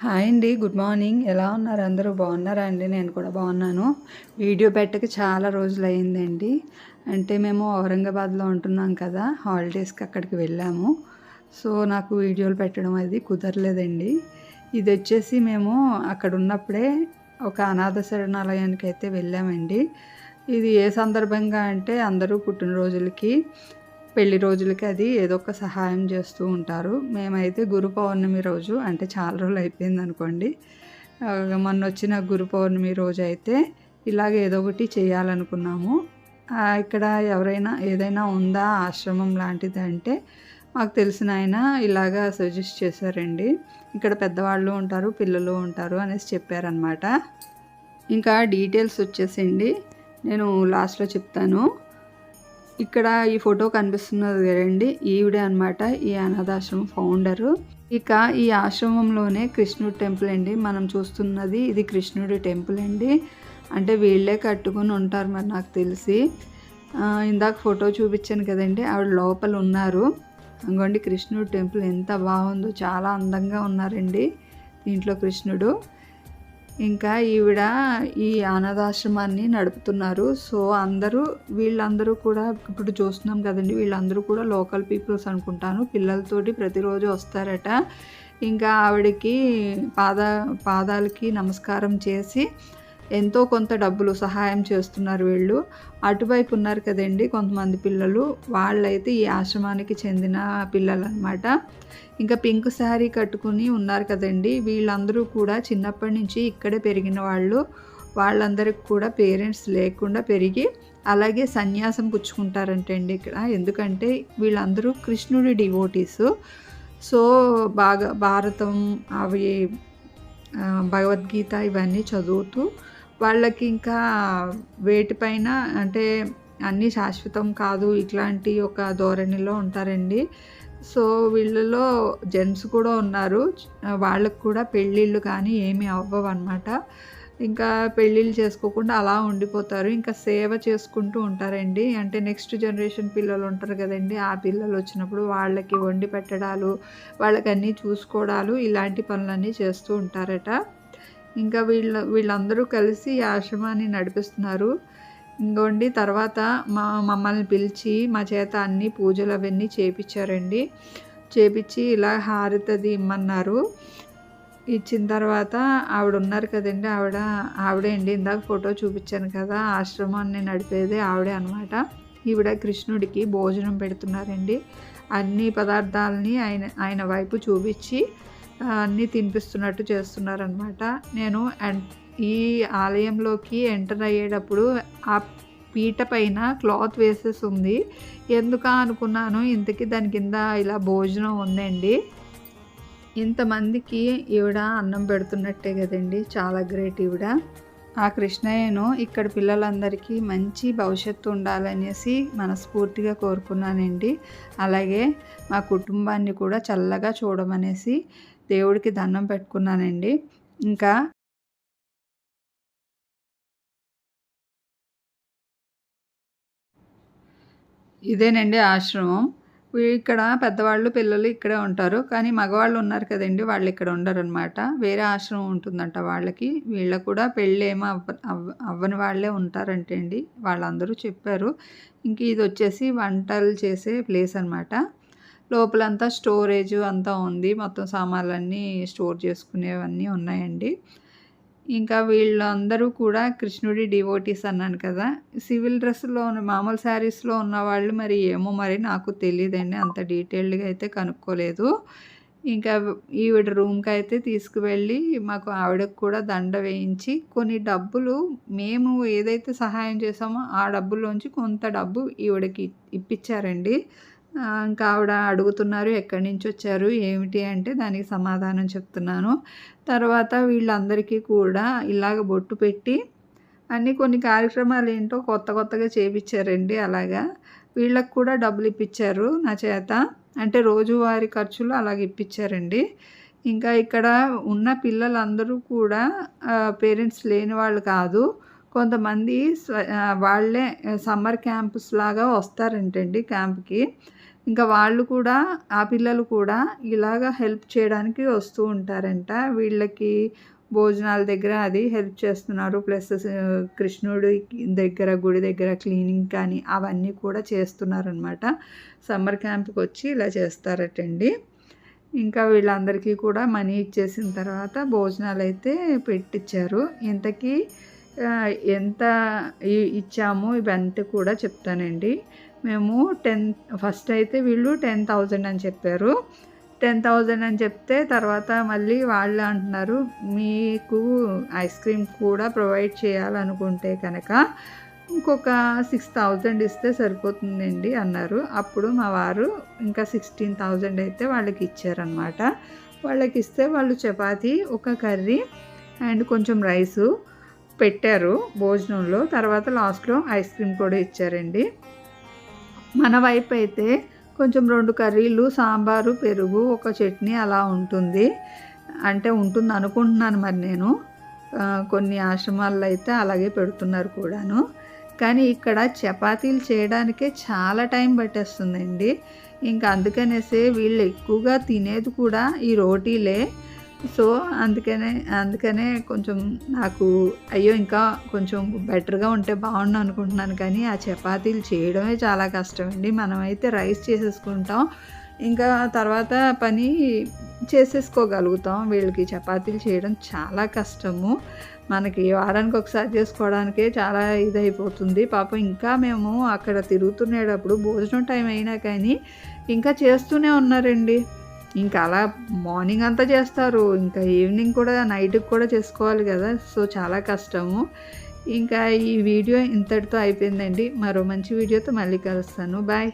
Hi అండి good morning. ఎలా ఉన్నారు? అందరూ బాగున్నారా అండి? నేను కూడా బాగున్నాను. వీడియో పెట్టక చాలా రోజులు అయిందండి అంటే మేము ఔరంగాబాద్లో ఉంటున్నాం కదా హాలిడేస్కి అక్కడికి వెళ్ళాము. సో నాకు వీడియోలు పెట్టడం అది కుదరలేదండి. ఇది వచ్చేసి మేము అక్కడ ఉన్నప్పుడే ఒక అనాథ శరణాలయానికి అయితే వెళ్ళామండి. ఇది ఏ సందర్భంగా అంటే అందరూ పుట్టినరోజులకి పెళ్ళి రోజులకి అది ఏదో ఒక సహాయం చేస్తూ ఉంటారు. మేమైతే గురు పౌర్ణమి రోజు అంటే చాలా రోజులు అయిపోయింది అనుకోండి. మొన్న వచ్చిన గురు పౌర్ణమి రోజు అయితే ఇలాగ ఏదో ఒకటి చేయాలనుకున్నాము. ఇక్కడ ఎవరైనా ఏదైనా ఉందా ఆశ్రమం లాంటిది అంటే మాకు తెలిసిన ఆయన ఇలాగా సజెస్ట్ చేశారండి. ఇక్కడ పెద్దవాళ్ళు ఉంటారు పిల్లలు ఉంటారు అనేసి చెప్పారనమాట ఇంకా డీటెయిల్స్ వచ్చేసండి నేను లాస్ట్లో చెప్తాను. ఇక్కడ ఈ ఫోటో కనిపిస్తున్నది కదండి. ఈవిడే అనమాట ఈ అనాథాశ్రమం ఫౌండరు ఇక ఈ ఆశ్రమంలోనే కృష్ణుడి టెంపుల్ అండి. మనం చూస్తున్నది ఇది కృష్ణుడి టెంపుల్ అండి. అంటే వీళ్ళే కట్టుకుని ఉంటారు మరి నాకు తెలిసి. ఆ, ఇందాక ఫోటో చూపించాను కదండి. ఆవిడ లోపల ఉన్నారు. అంగోండి కృష్ణుడి టెంపుల్ ఎంత బాగుందో. చాలా అందంగా ఉన్నారండి దీంట్లో కృష్ణుడు. ఇంకా ఈవిడ ఈ అనాథాశ్రమాన్ని నడుపుతున్నారు. సో అందరూ వీళ్ళందరూ కూడా ఇప్పుడు చూస్తున్నాం కదండి వీళ్ళందరూ కూడా లోకల్ పీపుల్స్ అనుకుంటాను. పిల్లలతోటి ప్రతిరోజు వస్తారట. ఇంకా ఆవిడకి పాద పాదాలకి నమస్కారం చేసి ఎంతో కొంత డబ్బులు సహాయం చేస్తున్నారు వీళ్ళు. అటువైపు ఉన్నారు కదండి కొంతమంది పిల్లలు. వాళ్ళైతే ఈ ఆశ్రమానికి చెందిన పిల్లలు అనమాట ఇంకా పింక్ శారీ కట్టుకుని ఉన్నారు కదండి. వీళ్ళందరూ కూడా చిన్నప్పటి నుంచి ఇక్కడే పెరిగిన వాళ్ళు. వాళ్ళందరికి కూడా పేరెంట్స్ లేకుండా పెరిగి అలాగే సన్యాసం పుచ్చుకుంటారంటండి ఇక్కడ. ఎందుకంటే వీళ్ళందరూ కృష్ణుడి డివోటీస్. సో బాగా భారతం అవి భగవద్గీత ఇవన్నీ చదువుతూ వాళ్ళకి ఇంకా వేటిపైన అంటే అన్నీ శాశ్వతం కాదు ఇట్లాంటి ఒక ధోరణిలో ఉంటారండి. సో వీళ్ళలో జెంట్స్ కూడా ఉన్నారు. వాళ్ళకు కూడా పెళ్ళిళ్ళు కానీ ఏమీ అవ్వవు అనమాట ఇంకా పెళ్ళిళ్ళు చేసుకోకుండా అలా ఉండిపోతారు. ఇంకా సేవ చేసుకుంటూ ఉంటారండి. అంటే నెక్స్ట్ జనరేషన్ పిల్లలు ఉంటారు కదండి. ఆ పిల్లలు వచ్చినప్పుడు వాళ్ళకి వండి పెట్టడాలు వాళ్ళకి అన్నీ చూసుకోవడాలు ఇలాంటి పనులన్నీ చేస్తూ ఉంటారట. ఇంకా వీళ్ళ వీళ్ళందరూ కలిసి ఈ ఆశ్రమాన్ని నడిపిస్తున్నారు. ఇంకోండి తర్వాత మా మమ్మల్ని పిలిచి మా చేత అన్ని పూజలు అవన్నీ చేపించారండి చేపించి ఇలా హారతది ఇమ్మన్నారు. ఇచ్చిన తర్వాత ఆవిడ ఉన్నారు కదండి ఆవిడ ఆవిడే అండి ఇందాక ఫోటో చూపించాను కదా ఆశ్రమాన్ని నడిపేది ఆవిడే అనమాట ఈవిడ కృష్ణుడికి భోజనం పెడుతున్నారండి. అన్ని పదార్థాలని ఆయన ఆయన వైపు చూపించి అన్నీ తినిపిస్తున్నట్టు చేస్తున్నారనమాట నేను ఎన్- ఈ ఆలయంలోకి ఎంటర్ అయ్యేటప్పుడు ఆ పీట పైన క్లాత్ వేసేసి ఉంది. ఎందుకు అనుకున్నాను ఇంతకీ దాని కింద ఇలా భోజనం ఉందండి. ఇంతమందికి ఈవిడ అన్నం పెడుతున్నట్టే కదండి చాలా గ్రేట్ ఈవిడ. ఆ కృష్ణయ్యను ఇక్కడ పిల్లలందరికీ మంచి భవిష్యత్తు ఉండాలనేసి మనస్ఫూర్తిగా కోరుకున్నానండి. అలాగే మా కుటుంబాన్ని కూడా చల్లగా చూడమనేసి దేవుడికి దండం పెట్టుకున్నానండి. ఇంకా ఇదేనండి ఆశ్రమం. ఇక్కడ పెద్దవాళ్ళు పిల్లలు ఇక్కడే ఉంటారు. కానీ మగవాళ్ళు ఉన్నారు కదండి వాళ్ళు ఇక్కడ ఉండరు అనమాట వేరే ఆశ్రమం ఉంటుందంట వాళ్ళకి. వీళ్ళకు కూడా పెళ్ళి ఏమో అవ్వ అవ్వ అవ్వని వాళ్ళే ఉంటారంటే అండి వాళ్ళందరూ చెప్పారు. ఇంక ఇది వచ్చేసి వంటలు చేసే ప్లేస్ అనమాట లోపలంతా స్టోరేజ్ అంతా ఉంది. మొత్తం సామాన్లన్నీ స్టోర్ చేసుకునేవన్నీ ఉన్నాయండి. ఇంకా వీళ్ళందరూ కూడా కృష్ణుడి డివోటీస్ అన్నాను కదా. సివిల్ డ్రెస్లో మామూలు శారీస్లో ఉన్న వాళ్ళు మరి ఏమో మరి నాకు తెలియదండి అంత డీటెయిల్డ్గా అయితే కనుక్కోలేదు. ఇంకా ఈవిడ రూమ్కి అయితే తీసుకువెళ్ళి మాకు ఆవిడకు కూడా దండ వేయించి కొన్ని డబ్బులు మేము ఏదైతే సహాయం చేసామో ఆ డబ్బుల్లోంచి కొంత డబ్బు ఈవిడకి ఇప్పించారండి ఇంకా ఆవిడ అడుగుతున్నారు ఎక్కడి నుంచి వచ్చారు? ఏమిటి? అంటే దానికి సమాధానం చెప్తున్నాను. తర్వాత వీళ్ళందరికీ కూడా ఇలాగ బొట్టు పెట్టి అన్ని కొన్ని కార్యక్రమాలు ఏంటో కొత్త కొత్తగా చేపించారండి అలాగా. వీళ్ళకి కూడా డబ్బులు ఇప్పించారు నా చేత. అంటే రోజువారీ ఖర్చులు అలాగ ఇప్పించారండి. ఇంకా ఇక్కడ ఉన్న పిల్లలందరూ కూడా పేరెంట్స్ లేని వాళ్ళు కాదు. కొంతమంది వాళ్ళే సమ్మర్ క్యాంప్స్ లాగా వస్తారంటండి క్యాంప్కి. ఇంకా వాళ్ళు కూడా ఆ పిల్లలు కూడా ఇలాగ హెల్ప్ చేయడానికి వస్తూ ఉంటారంట. వీళ్ళకి భోజనాల దగ్గర అది హెల్ప్ చేస్తున్నారు. ప్లస్ కృష్ణుడి దగ్గర గుడి దగ్గర క్లీనింగ్ కానీ అవన్నీ కూడా చేస్తున్నారనమాట సమ్మర్ క్యాంప్కి వచ్చి ఇలా చేస్తారటండి. ఇంకా వీళ్ళందరికీ కూడా మనీ ఇచ్చేసిన తర్వాత భోజనాలు అయితే పెట్టించారు ఇంతకీ ఎంత ఇచ్చాము ఇవంతా కూడా చెప్తానండి. మేము టెన్ ఫస్ట్ అయితే వీళ్ళు టెన్ థౌజండ్ అని చెప్పారు. టెన్ థౌజండ్ అని చెప్తే తర్వాత మళ్ళీ వాళ్ళు అంటున్నారు మీకు ఐస్ క్రీమ్ కూడా ప్రొవైడ్ చేయాలనుకుంటే కనుక ఇంకొక సిక్స్ థౌజండ్ ఇస్తే సరిపోతుందండి అన్నారు. అప్పుడు మా వారు ఇంకా సిక్స్టీన్ థౌజండ్ అయితే వాళ్ళకి ఇచ్చారనమాట వాళ్ళకి ఇస్తే వాళ్ళు చపాతి ఒక కర్రీ అండ్ కొంచెం రైసు పెట్టారు భోజనంలో. తర్వాత లాస్ట్లో ఐస్ క్రీమ్ కూడా ఇచ్చారండి. మన వైపు అయితే కొంచెం రెండు కర్రీలు సాంబారు పెరుగు ఒక చట్నీ అలా ఉంటుంది. అంటే ఉంటుంది అనుకుంటున్నాను మరి నేను. కొన్ని ఆశ్రమాల్లో అయితే అలాగే పెడుతున్నారు కూడాను. కానీ ఇక్కడ చపాతీలు చేయడానికే చాలా టైం పట్టేస్తుందండి. ఇంకా అందుకనేసే వీళ్ళు ఎక్కువగా తినేది కూడా ఈ రోటీలే. సో అందుకనే అందుకనే కొంచెం నాకు అయ్యో ఇంకా కొంచెం బెటర్గా ఉంటే బాగుండు అనుకుంటున్నాను కానీ ఆ చపాతీలు చేయడమే చాలా కష్టం అండి మనమైతే రైస్ చేసేసుకుంటాం. ఇంకా తర్వాత పని చేసేసుకోగలుగుతాం. వీళ్ళకి చపాతీలు చేయడం చాలా కష్టము. మనకి వారానికి ఒకసారి చేసుకోవడానికే చాలా ఇదైపోతుంది. పాపం ఇంకా మేము అక్కడ తిరుగుతునేటప్పుడు భోజనం టైం అయినా కానీ ఇంకా చేస్తూనే ఉన్నారండి. ఇంకా అలా మార్నింగ్ అంతా చేస్తారు. ఇంకా ఈవినింగ్ కూడా నైట్కి కూడా చేసుకోవాలి కదా. సో చాలా కష్టము. ఇంకా ఈ వీడియో ఇంతటితో అయిపోయిందండి. మరో మంచి వీడియోతో మళ్ళీ కలుస్తాను. బాయ్